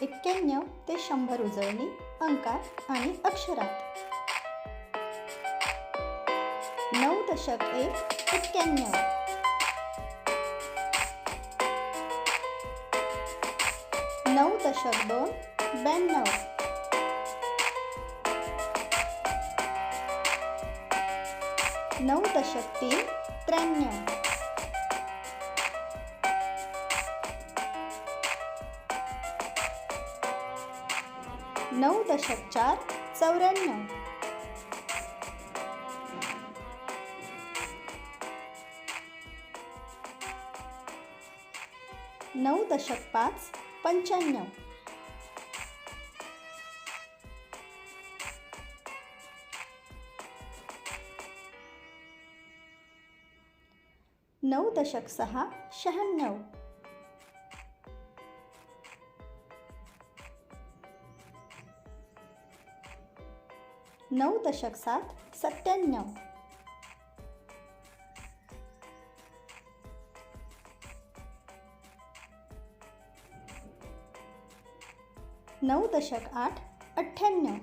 एक्क्याण्णव ते शंभर उजळणी अंकात आणि अक्षरात. नऊ दशक एक एक्क्याण्णव. नऊ दशक दोन ब्याण्णव. नऊ दशक तीन त्र्याण्णव. नऊ दशक चार चौऱ्याण्णव. नऊ दशक पाच पंच्याण्णव. नऊ दशक सहा शहाण्णव. नऊ दशक सात सत्त्याण्णव. नऊ दशक आठ अठ्ठ्याण्णव.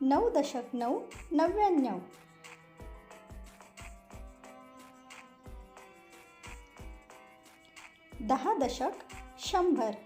नऊ दशक नऊ नव्याण्णव. दहा दशक शंभर.